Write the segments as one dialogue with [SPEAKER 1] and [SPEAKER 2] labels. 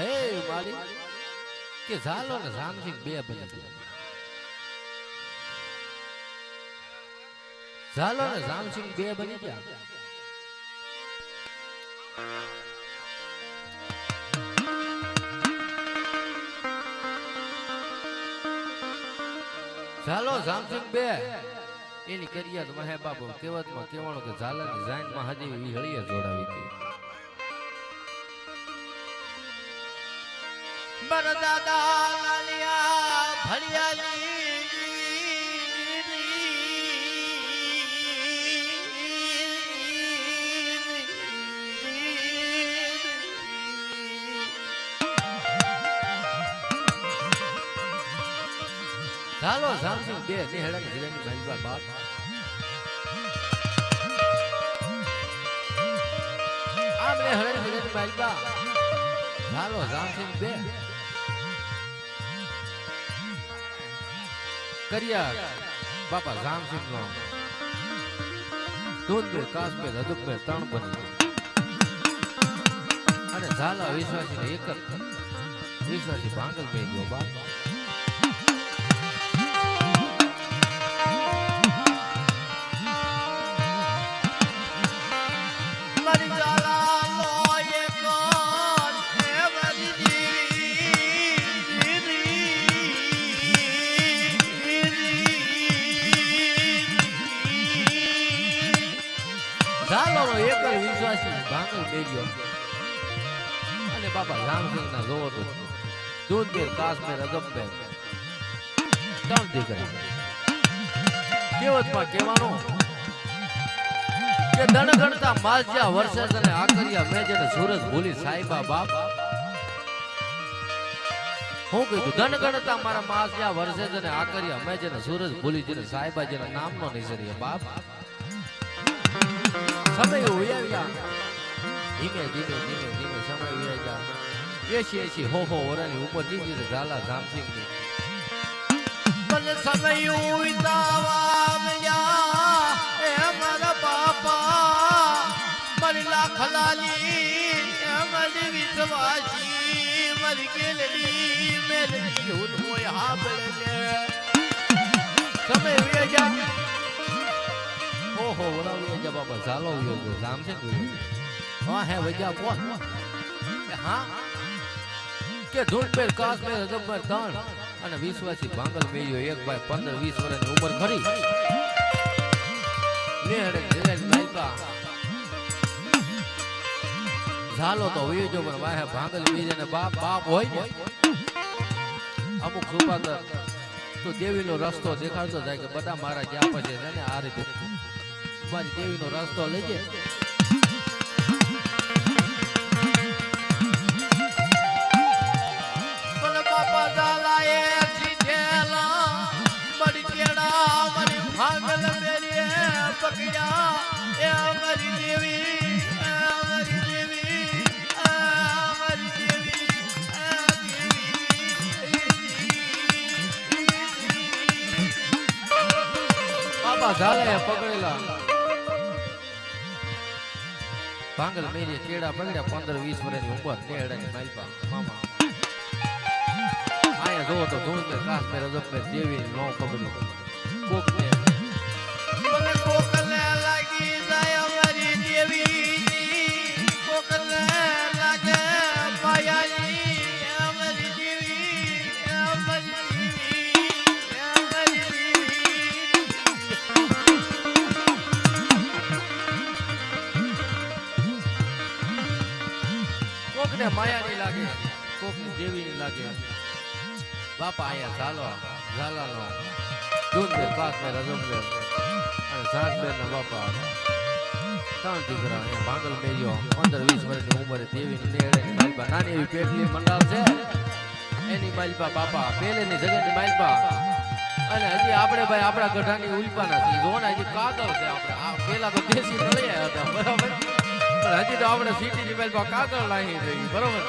[SPEAKER 1] હે મારી કે ઝાલો ને રામસિંહ બે બની ગયા ઝાલો ને રામસિંહ બે બની ગયા. ઝાલો રામસિંહ બે. એની કરિયાત મહે બાબુ કેવતમાં કેવાનું કે ઝાલાની જાઈનમાં હજી હળીએ જોડાવી હતી.
[SPEAKER 2] બરદાદા લાલિયા ભળિયાની
[SPEAKER 1] ચાલો રામસિંહ બે નિહળક જગ્યાની મારી બાપ આમ નેહડાની જગ્યાની મારી બાપ ઝાલો રામસિંહ બે કર્યા બાપા રામસિંહ નો દૂધ બે કાસ બે હદુક બે ત્રણ બની અને ઝાલા વિશ્વાસી એક જ વિશ્વાસી ભાંગલ બે ગયો બાપ અને બાપા રામસિંહ ના જોવો તો દૂધ કાશ્મીર કાસ બેર અગમ બેર ત્રણ દીકરા. કેવતમાં કહેવાનું? કે દણ માલજ્યા વર્ષે અને આકરિયા મેં જેને સુરજ ભૂલી સાહેબા બાપ. હું કીધું ધન ગણતા મારા માલજ્યા વર્ષે અને આકરિયા મેં જેને સુરજ ભૂલી જેને સાહેબા જેને નામનો નિસર્યા બાપ. સમય ઉયાવ્યા. ધીમે ધીમે ધીમે ધીમે સમય ઉયાવ્યા. એસી એસી હો હો વરાની ઉપર જીવી ઝાલા ધામસિંહની
[SPEAKER 2] મને સમય ઉતાવા મળ્યા એ મારા બાપા મારી લાખ લાલી એ મારી વિશ્વાસી મારી કેલડી મેલડી હું મોય હાબળે
[SPEAKER 1] સમય ઉયાવ્યા હો હો વરાવી જા બાબા ઝાલો ઉયો ધામસિંહ ઉયો હા, હે, વજા, કોણ? હા? કે ધૂળ પેર કાસ પેર હજમ પેર અને વિશ્વાસી ભાંગલ મેયો એક ભાઈ પંદર વીસ વર્ષની ઉંમર ખરી લેહડે જલેલ માઈકા ઝાલો તો વયો જો, પણ વાહે ભાંગલ મેજે ને બાપ બાપ હોય ને. અમુક સુપાદર તો દેવીનો રસ્તો દેખાડતો જાય કે બધા મારા જ્યાં પછી છે ને આ રીતે. મારી દેવીનો રસ્તો લેજે પકડેલા ભાંગલ મેરી કેડા પકડ્યા પંદર વીસ વર્ષની ઉંમર નેહડાની માલપા. મામા. આયા જોવો તો ધૂળ મેં મેં મેં દેવી નો પકડ્યું કોક ને કોક માયા ની લાગે કોક ને દેવી ની લાગે બાપા આયા ઝાલો ઝાલાનો દૂધ મેં કાસ મેં રજબ મેં અને ઝાંસ બેન ના બાપા. ત્રણ દીકરા અહીંયા ભાંગલ મેર્યો પંદર વીસ વર્ષની ઉંમરે દેવીની નેહડાની માલપા નાની એવી પેટલી મંડાલ છે. એની માલપા બાપા પેલેની જગ્યાની માલપા અને હજી આપણે ભાઈ આપણા ગઢાની ઉલ્પાના છીએ. જોવાના હજી કાગળ છે આપણે. પેલા તો દેશી નળિયા હતા. બરાબર? પણ હજી તો આપણે સીટી ની બાજુ કાગળ લાવી જઈ બરોબર?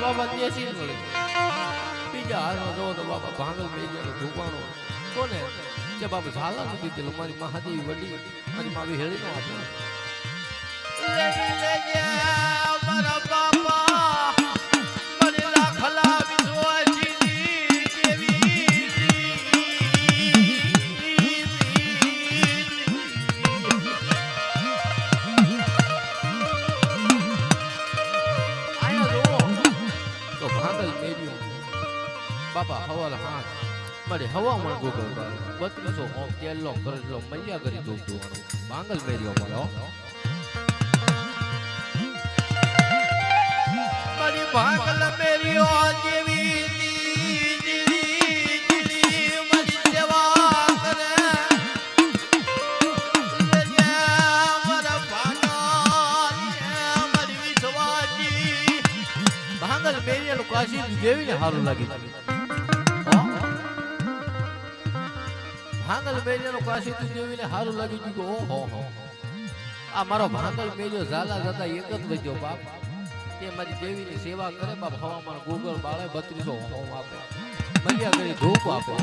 [SPEAKER 2] બાબા દેશી બીજા હાથમાં જોવો તો
[SPEAKER 1] બાબા ભાગલ પહેરી ગયા ધૂપાણો. કોને? કે બાબા ઝાલા નથી દિલ મારી મહાદેવી વડી મારી માવી હેળી ના
[SPEAKER 2] મારી
[SPEAKER 1] હવામાન ગોગલ બત્રીસો હોમ તેલો કરેલો મૈયા કરી દઉં તું ભાંગલ મેજિયો મળે
[SPEAKER 2] મારી ભાગલ મેરીઓ જેવી
[SPEAKER 1] કાશી દેવીને સારું લાગી. ભાંગલ મેરિયાનું કાશી જોઈને સારું લાગી ગયું કે ઓહો હો. આ મારો ભાંગલ મેજો ઝાલા જતા એક જ વધ્યો બાપ. તે મારી દેવીની સેવા કરે બાપ, હવામાન ગોગળ બાળે બત્રીસો હોમ આપે. મૈયા કરી ધૂપ આપે.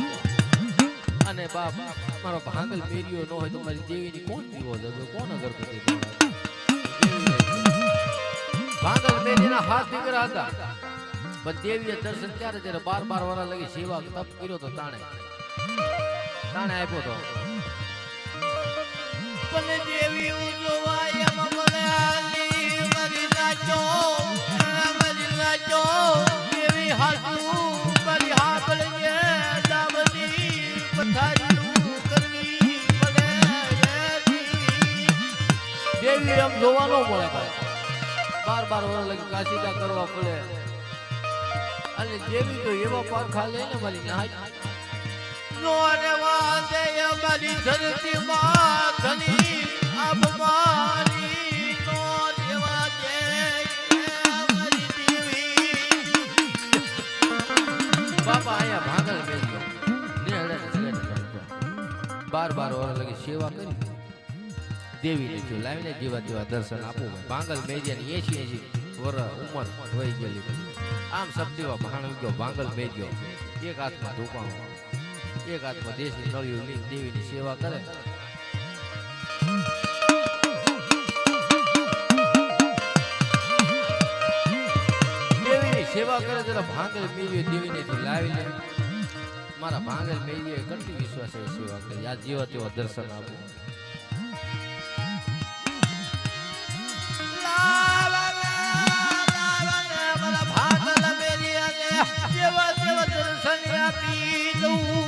[SPEAKER 1] અને બાપ, મારો ભાંગલ મેર્યો ન હોય તો મારી દેવીની કોણ પીવો જતો કોણ અગરબત્તી ભાંગલ મેરીના હાથ દીકરા હતા. પણ દેવીએ દર્શન ત્યારે ત્યારે બાર બાર વર્ષ લગી સેવા તપ કર્યો તો તાણે. તાણે આપ્યો તો.
[SPEAKER 2] મને દેવી ઉજવાય એમ મને નાચો મારી નાચો દેવી હાસુ મારી હાકળ જે દાવની પથારીનું કરવી પડે
[SPEAKER 1] દેવી એમ જોવા મળે બાર બાર વર્ષ લગી કાશીદા કરવા પડે. અને જેવી તો એવા પારખા લઈને ને મારી નાચ બાપા અહીંયા ભાંગલ ચાલતો. બાર બાર વર્ષ લગી સેવા કરી દેવીને લાવીને જેવા જેવા દર્શન હોય ભાંગલ મેજિયાની એસી એસી. વર્ષ ઉંમર વહી ગયેલી. આમ શબ્દીવા ભાણ ગયો ભાંગલ મેજ્યો. એક હાથમાં ધૂપાણો એક હાથમાં દેશી નળિયું લઈ દેવીની સેવા કરે દેવીની સેવા કરે જરા ભાંગલ મેજ્યો દેવીને લાવી લે મારા ભાંગલ મેળવીએ કેટલી વિશ્વાસે સેવા કરી આ જેવા તેવા દર્શન આપો
[SPEAKER 2] જેવા તેવા દર્શન આપી દઉં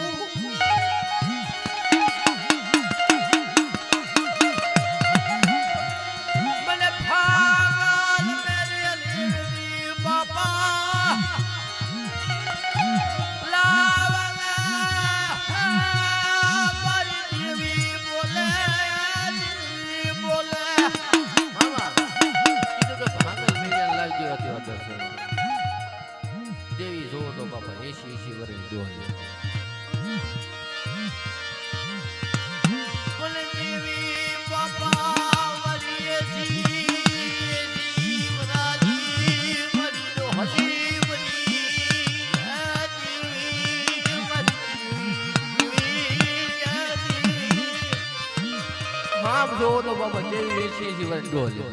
[SPEAKER 1] બાબા દેવી એસી એસી વર્ષ ડોહી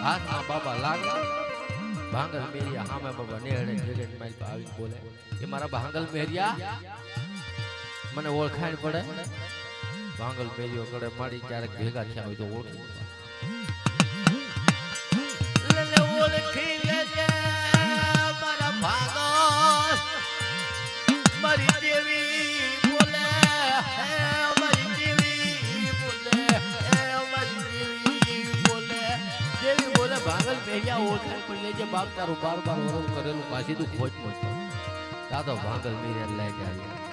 [SPEAKER 1] હાથમાં બાબા લાગે ભાંગલ મેરિયા હામે બાબા નેહડે જગન મારી આવીને બોલે એ મારા ભાંગલ મેરિયા? મને ઓળખાણ પડે? ભાંગલ મેરિયો કડે મારી ક્યારેક ભેગા થયા હોય તો ઓળખી.
[SPEAKER 2] ઓળખી
[SPEAKER 1] બાપ તારું બાર બાર વરમ કરેલું, પાછી તું ખોજ મોજ તા તો ભાંગલ મેરિયા લઈ ગયા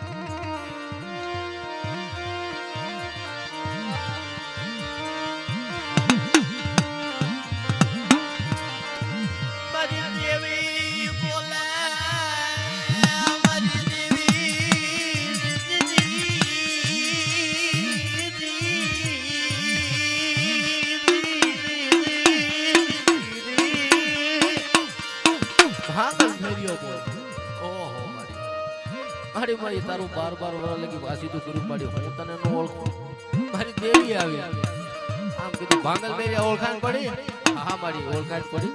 [SPEAKER 1] તારું બાર બાર વર લગી વાસી તું કર્યું પાડ્યો. હું તને ન ઓળખું. મારી દેવી આવી. આમ કીધું ભાંગલ મેરી ઓળખાણ પડી? હા, મારી ઓળખાણ પડી.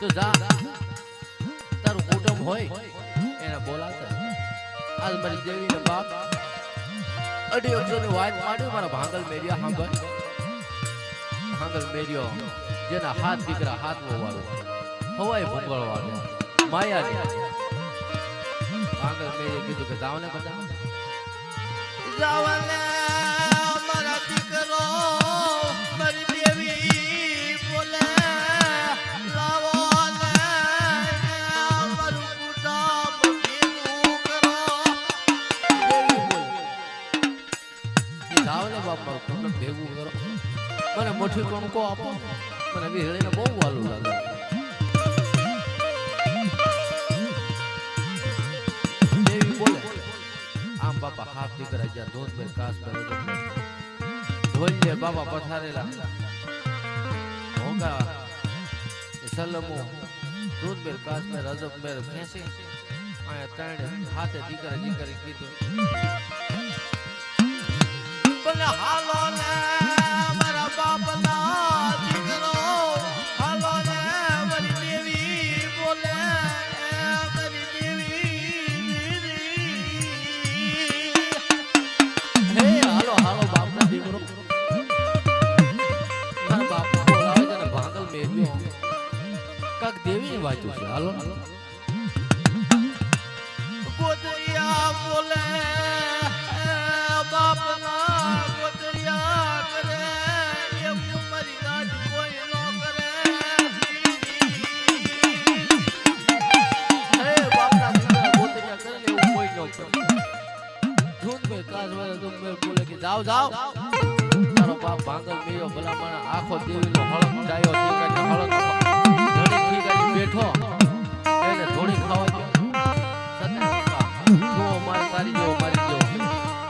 [SPEAKER 1] તો જા. તારું કુટુંબ હોય એને બોલાવતા આજ મારી દેવીને બાપ. અઢી અક્ષરની વાત માંડી મારા ભાંગલ મેરિયા હાંભળ. ભાંગલ મેરિયો જેના હાથ દીકરા હાથ વાળો હવાય ભૂંગળ વાળો માયા ભાંગલ મેરિયે કીધું કે જાઓ ને બધા.
[SPEAKER 2] જાવલે મારા દીકરો મારી દેવી બોલે લાવો લે મારું કુટુંબ ભેગું કરો.
[SPEAKER 1] મને મોટી કણકો આપો? મને વિહળીને બહુ વાલું લાગે. આમ બાપા હાથ દીકરા જ્યાં ધોધ પર કાસ પર ઢોલીએ બાપા પથારેલા. એ સલમો દૂધ મેર કાસ મેર રજબ મેર ખેંચે. આયા ત્રણ હાથે દીકરા દીકરી કીધું.
[SPEAKER 2] બોલે હાલો
[SPEAKER 1] જાઓ તારો બાપ ભાંગલ મેયો ભલા મને આખો દેવીનો હળક ડાયો દીકરાને હળક ધણી ઠીકારી બેઠો. એને ધોણી ખાવા દો મારી જો મારી જો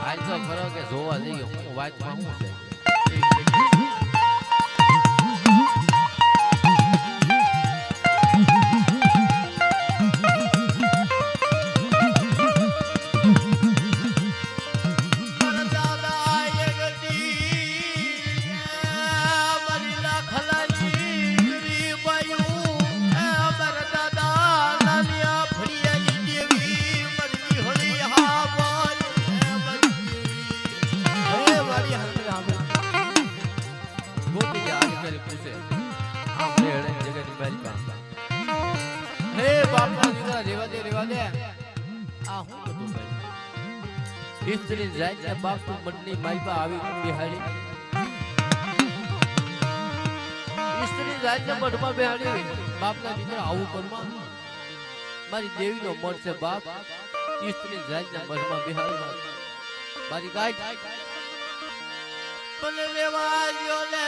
[SPEAKER 1] આજ તો ખરો કે જોવા જઈએ, હું વાતમાં હું કરી પૂછે રે રે જગત પાસે હે બાપના દીકરા રેવા દે રેવા દે. આ હું બધું ભાઈ સ્ત્રી જાય ને બાપ તું મનની માઈ આવી બિહાડી. સ્ત્રી જાય ને મઠમાં બેહાડી. બાપના દીકરા આવું કરવા. મારી દેવીનો મઠ છે બાપ. સ્ત્રી જાય ને બેહાડી મારી ગાય.
[SPEAKER 2] મને રેવા જો લે.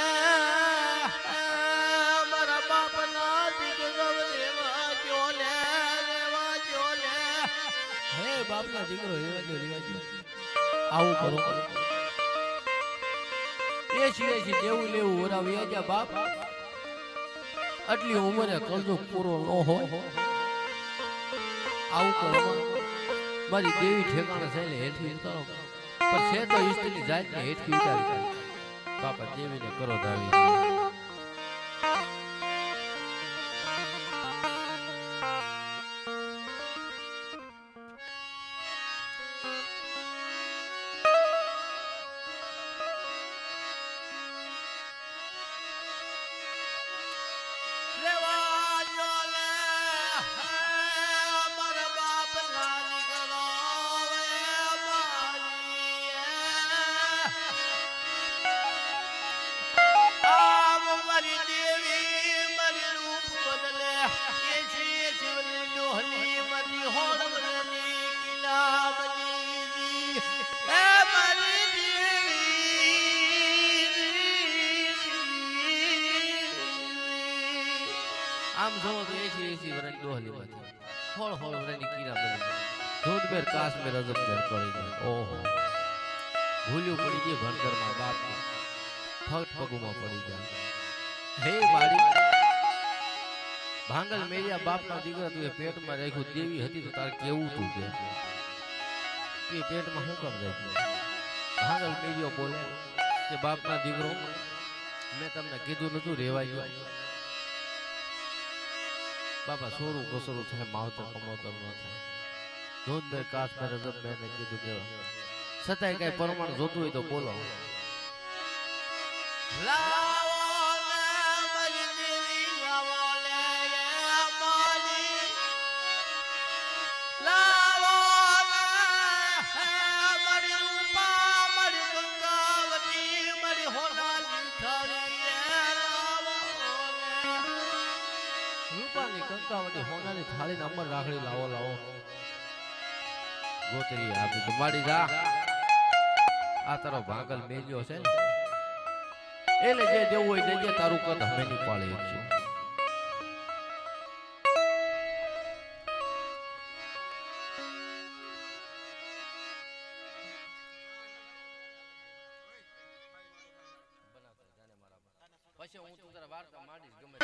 [SPEAKER 2] બાપના દીકરો રેવા
[SPEAKER 1] દો આવું કરો. એ છીએ છે દેવું લેવું ઓરા વ્યાજા બાપ, આટલી ઉંમરે કરજો પૂરો ન હોય આવું કરો. મારી દેવી ઠેકાણે છે એટલે હેઠી ઉતારો. પણ છે તો ઈષ્ટની જાતને હેઠી ઉતારી બાપા, દેવીને કરો દાવી.
[SPEAKER 2] એસી એસી
[SPEAKER 1] વર્ષની ડોહલીમાંથી હોળ હોળ વર્ષની કીરા બની ધૂધ મેર કાશ મેર રજબ મેર કરી દે ઓહો ભૂલ્યું પડી ગઈ ભણતરમાં બાપ ફટ પગુમાં પડી જાય હે મારી ભાંગલ મેરિયા બાપના દીકરા તું એ પેટમાં રાખ્યું દેવી હતી તો તારે કેવું તું કે એ પેટમાં શું કામ જાય ભાંગલ મીડિયો બોલે કે બાપના દીકરો મેં તમને કીધું નતું રેવાઈ ગયો બાપા, સોરું કસરું થાય, માવતર કમોતર ન થાય. બે કાચ મેં રજબ મેં કીધું કે, છતાંય કઈ પ્રમાણ જોતું હોય તો બોલો.
[SPEAKER 2] લાવો
[SPEAKER 1] કંકાવટી હોનાની થાળી અમર રાખડી લાવો લાવો. ગોતરી આપી તો જા. આ તારો ભાગલ મેલ્યો છે ને. એટલે જે દેવું હોય દેજે તારું કદ હમેની પાળી છું પછી હું તું તારા વાર્તા માંડીશ ગમે